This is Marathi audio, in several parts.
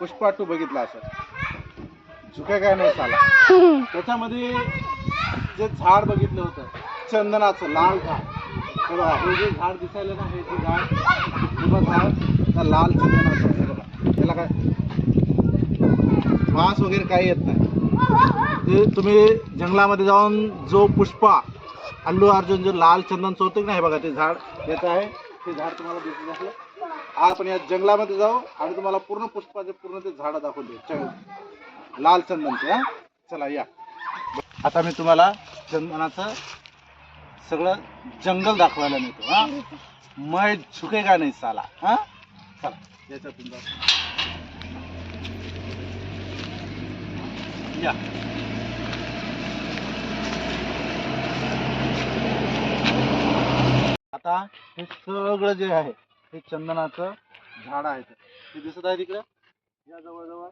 पुष्पा टू बघितला असं. झुके काय नाही साला. त्याच्यामध्ये जे झाड बघितलं होतं चंदनाचं लाल झाड. हे बघा हे जे झाड दिसायला ना हे जे झाड उभं झाड त्या लाल चंदनाचं आहे. बघा त्याला काय? वास वगैरे काही येत नाही. ते तुम्ही जंगलामध्ये जाऊन जो पुष्पा अल्लू अर्जुन जो लाल चंदन चोरतो की नाही बघा ते झाड येत आहे. ते झाड तुम्हाला दिसत असलं आपण या जंगलामध्ये जाऊ आणि तुम्हाला पूर्ण पुष्पाचे पूर्ण ते झाडं दाखवून देऊ. च- लाल चंदनचे हा. चला या. आता मी तुम्हाला चंदनाचं सगळं जंगल दाखवायला नेतो हा. मै झुकेगा नाही साला हा? चला याच्यातून जाऊ या. आता हे सगळं जे आहे हे चंदनाचं झाड आहे ते. दिसत आहे तिकडे? या जवळजवळ.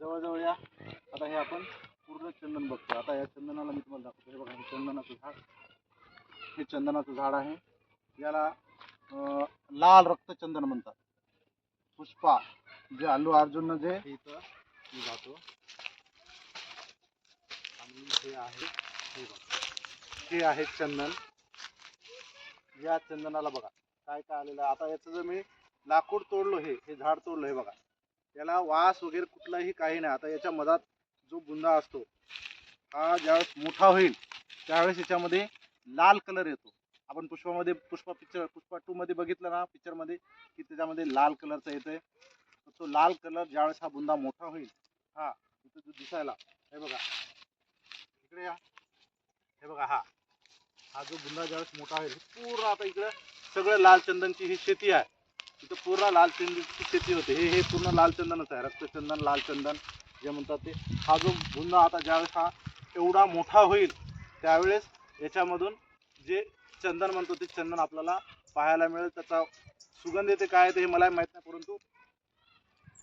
जवळजवळ या. आता हे आपण पूर्ण चंदन बघतो. आता या चंदनाला मी तुम्हाला दाखवतो. हे बघा हे चंदनाचं झाड. हे चंदनाचं झाड आहे. याला लाल रक्तचंदन म्हणतात. पुष्पा जे अल्लू अर्जुन जे इथं मी जातो आणि हे आहे हे बघा. हे आहे चंदन. या चंदनाला बघा. काय काय आलेलं आहे? आता याचं जर मी लाकूड तोडलो हे हे झाड तोडलं हे बघा. याला वास वगैरे कुठलाही काही नाही. आता याच्या मधात जो बुंदा असतो हा ज्यावेळेस मोठा होईल त्यावेळेस याच्यामध्ये लाल कलर येतो. आपण पुष्पामध्ये पुष्पा पिक्चर पुष्पा टूमध्ये बघितलं ना पिक्चरमध्ये की त्याच्यामध्ये लाल कलरचा येतं आहे तो लाल कलर ज्यावेळेस हा बुंदा मोठा होईल हा तिथं जो दिसायला हे बघा. इकडे या. हे बघा हा. हा जो बुंदा ज्यावेळेस मोठा होईल हे पूर्ण आता इकडं सगळं लाल चंदनची ही शेती आहे. इथं पूर्ण लाल चंदनची शेती होते. हे हे पूर्ण लाल चंदनच आहे. रक्तचंदन लाल चंदन जे म्हणतात ते. हा जो बुंदा आता ज्यावेळेस हा एवढा मोठा होईल त्यावेळेस याच्यामधून जे चंदन म्हणतो ते चंदन आपल्याला पाहायला मिळेल. त्याचा सुगंध येते काय ते हे मला माहीत नाही परंतु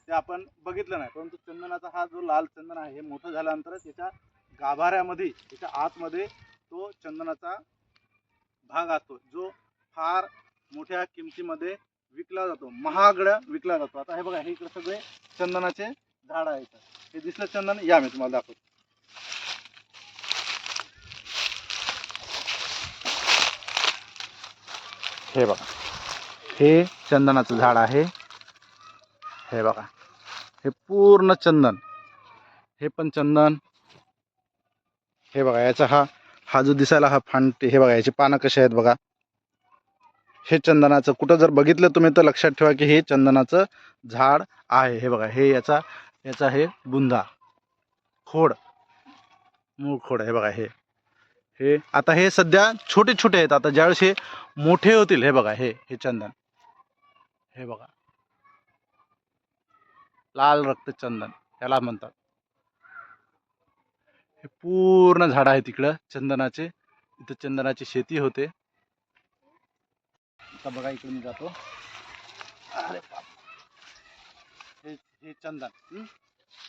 ते आपण बघितलं नाही. परंतु चंदनाचा हा जो लाल चंदन आहे हे मोठं झाल्यानंतर त्याच्या गाभाऱ्यामध्ये त्याच्या आतमध्ये तो चंदनाचा भाग असतो जो फार मोठ्या किमतीमध्ये विकला जातो महागड्या विकला जातो. आता हे बघा हे इकडे सगळे चंदनाचे झाड आहेत. हे दिसलं चंदन या मी तुम्हाला दाखवतो. हे बघा हे चंदनाचं झाड आहे. हे बघा हे पूर्ण चंदन. हे पण चंदन. हे बघा याचा हा हा जो दिसायला हा फांटे हे बघा याची पानं कशी आहेत बघा. हे चंदनाचं कुठं जर बघितलं तुम्ही तर लक्षात ठेवा की हे चंदनाचं झाड आहे. हे बघा हे याचा याचा हे बुंदा खोड मूळ खोड हे बघा हे. हे आता हे सध्या छोटे छोटे आहेत. आता ज्यावेळेस हे मोठे होतील हे बघा हे हे चंदन. हे बघा. लाल रक्त चंदन याला म्हणतात. हे पूर्ण झाड आहे तिकडं चंदनाचे. इथं चंदनाची शेती होते. आता बघा इकडे मी जातो. अरे बाप. हे हे चंदन हं?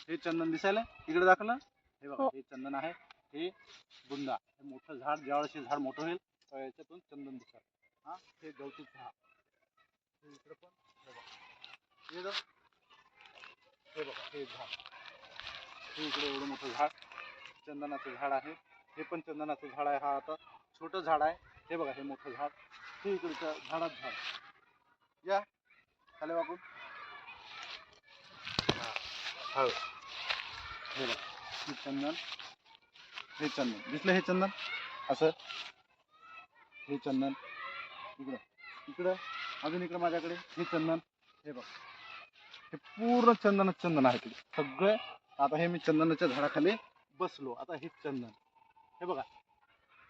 हे चंदन दिसायला इकडे दाखवलं हे बघा हो. हे चंदन आहे. हे बुंदा. हे मोठं झाड ज्यावेळेस झाड मोठं होईल याच्यातून चंदन दिसत हा हे गवती झाड. हे इकडे पण बघा. हे बघ. हे बघा हे झाड. हे इकडे एवढं मोठं झाड. चंदनाचं झाड आहे. हे पण चंदनाचं झाड आहे. हा आता छोटं झाड आहे. हे बघा हे मोठं झाड. हे इकडचं झाडात झाड. या. खाली वाकून. हा. हे बघा हे चंदन हे चंदन. दिसलं हे चंदन? असं. हे चंदन. इकडं. इकडं. अजून इकडं माझ्याकडे. हे चंदन. हे बघ. हे पूर्ण चंदनच चंदन आहे तिकडे. सगळे. आता हे मी चंदनाच्या झाडाखाली बसलो. आता हे चंदन. हे बघा.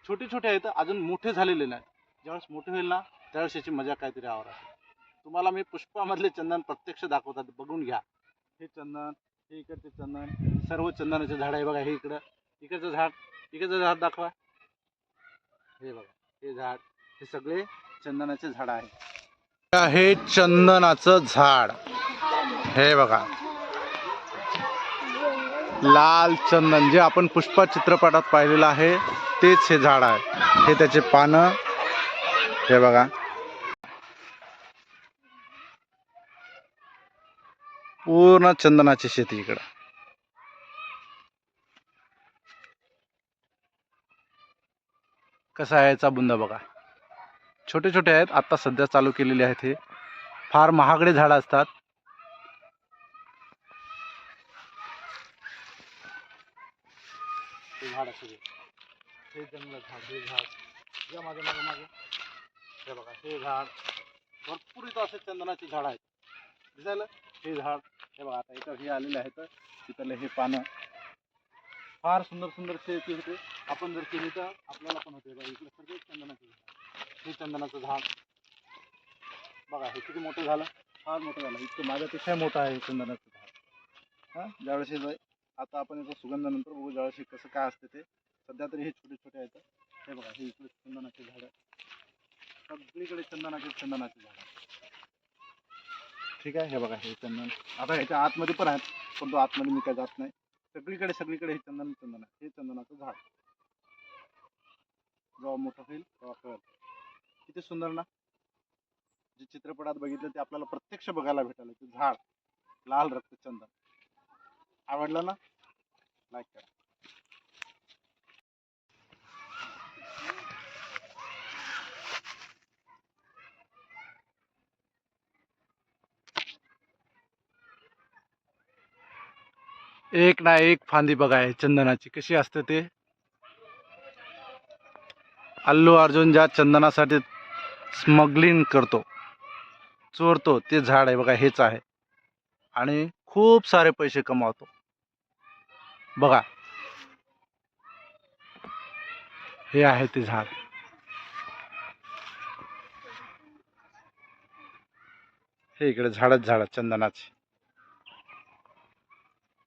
छोटे छोटे आहेत अजून मोठे झालेले नाही ज्यावेळेस मोठे होईल ना त्यावेळेस याची मजा काहीतरी आवर आहे तुम्हाला मी पुष्पामधले चंदन प्रत्यक्ष दाखवतात. बघून घ्या. हे चंदन हे इकडचे चंदन सर्व चंदनाचे झाड आहे बघा. हे इकडं. इकडचं झाड इकडचं झाड दाखवा. हे बघा. हे झाड हे सगळे चंदनाचे झाड आहे हे चंदनाचं झाड. हे बघा. लाल चंदन जे आपण पुष्पा चित्रपटात पाहिलेलं आहे तेच हे झाड आहे. हे त्याचे पानं हे बघा. पूर्ण चंदनाची शेती इकडं. कसा आहे याचा बुंदा बघा. छोटे छोटे आहेत आत्ता सध्या चालू केलेले आहेत हे. फार महागडे झाडं असतात. ते झाड सगळे हे जंगल झाड हे झाड. या मागे मागे मागे. हे बघा हे झाड. भरपूर इथं असे चंदनाचे झाड आहेत. दिसायला? हे झाड. हे बघा आता इथं हे आलेले आहेत. तिथले हे पानं. फार सुंदर सुंदर ते होते. आपण जर केली तर आपल्याला पण होते. बघा इकडे सगळे चंदनाचे हे चंदनाचं झाड. बघा हे किती मोठं झालं? फार मोठं झालं. इतकं माझ्यापेक्षा मोठं आहे हे चंदनाचं झाड. हां ज्यावेळेस हे आता आपण याचा सुगंधानंतर बघू ज्यावेळेस कसं काय असते ते. सध्या तरी हे छोटे छोटे आहेत. हे बघा हे इकडे चंदनाचे झाडं सगळीकडे चंदनाचे चंदनाचे झाड ठीक आहे हे बघा हे चंदन. आता ह्याच्या आतमध्ये पण आहेत पण तो आतमध्ये मी काय जात नाही. सगळीकडे सगळीकडे हे चंदन चंदन आहे. हे चंदनाचं झाड. जेव्हा मोठं होईल तेव्हा कळेल. किती सुंदर ना? जे चित्रपटात बघितलं ते आपल्याला प्रत्यक्ष बघायला भेटायला ते झाड लाल रक्त चंदन. आवडला ना? लाईक करा एक ना एक फांदी बघा आहे चंदनाची. कशी असते ते? अल्लू अर्जुन ज्या चंदनासाठी स्मगलिंग करतो चोरतो ते झाड आहे बघा हेच आहे. आणि खूप सारे पैसे कमावतो. बघा. हे आहे ते झाड. हे इकडे झाडच झाड चंदनाचे.